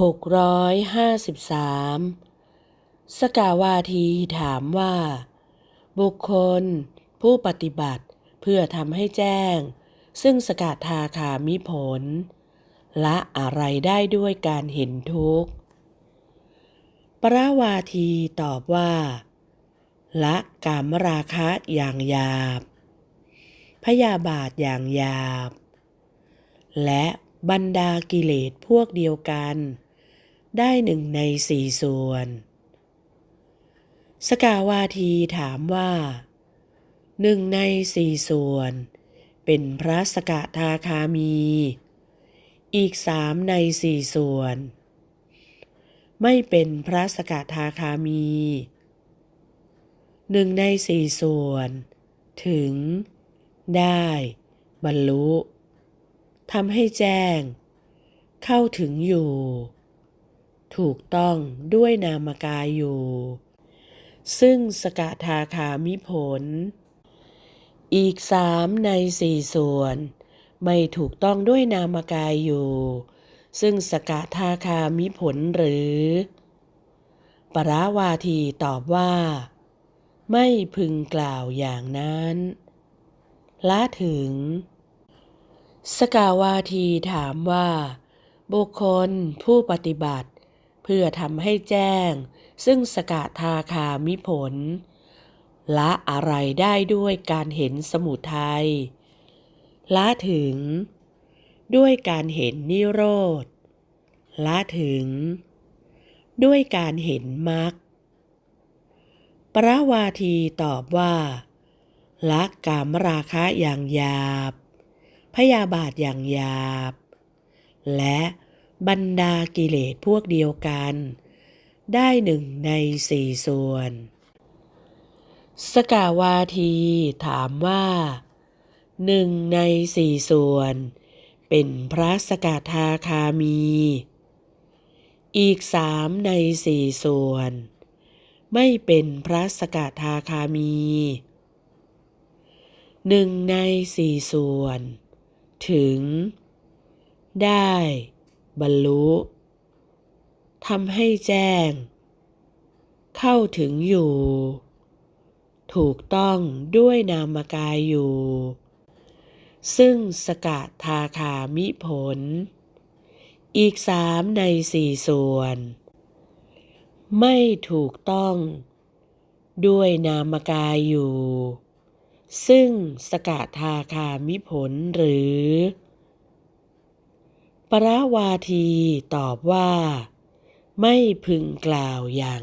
หกร้อยห้าสิบสามสกาวาทีถามว่า บุคคล ผู้ปฏิบัติเพื่อทำให้แจ้ง ซึ่งสกาทาคามิผล ละอะไรได้ด้วยการเห็นทุกข์ ปราวาทีตอบว่า ละกามราคะอย่างหยาบ พยาบาทอย่างหยาบ และบรรดากิเลสพวกเดียวกัน ได้หนึ่งในสี่ส่วน สกาวาทีถามว่าหนึ่งในสี่ส่วน เป็นพระสกทาคามี อีกสามในสี่ส่วน ไม่เป็นพระสกทาคามีหนึ่งในสี่ส่วน ถึง ได้ บรรลุทำให้แจ้ง เข้าถึงอยู่ ถูกต้องด้วยนามกายอยู่ ซึ่งสกทาคามิผล อีกสามในสี่ส่วน ไม่ถูกต้องด้วยนามกายอยู่ ซึ่งสกทาคามิผลหรือ ปราวาทีตอบว่า ไม่พึงกล่าวอย่างนั้นละถึง สกาวาทีถามว่า บุคคลผู้ปฏิบัติ เพื่อทำให้แจ้ง ซึ่งสกทาคามิผล ละอะไรได้ด้วยการเห็นสมุทัยละถึง ด้วยการเห็นนิโรธละถึง ด้วยการเห็นมรรคปราวาทีตอบว่าละกามราคะอย่างหยาบ พยาบาทอย่างหยาบ และ บรรดากิเลสพวกเดียวกัน ได้หนึ่งในสี่ส่วน สกาวาทีถามว่าหนึ่งในสี่ส่วน เป็นพระสกทาคามี อีกสามในสี่ส่วน ไม่เป็นพระสกทาคามีหนึ่งในสี่ส่วน ถึง ได้ บรรลุทำให้แจ้ง เข้าถึงอยู่ ถูกต้องด้วยนามกายอยู่ ซึ่งสกทาคามิผล อีกสามในสี่ส่วน ไม่ถูกต้อง ด้วยนามกายอยู่ ซึ่งสกทาคามิผลหรือ ปราวาทีตอบว่า ไม่พึงกล่าวอย่าง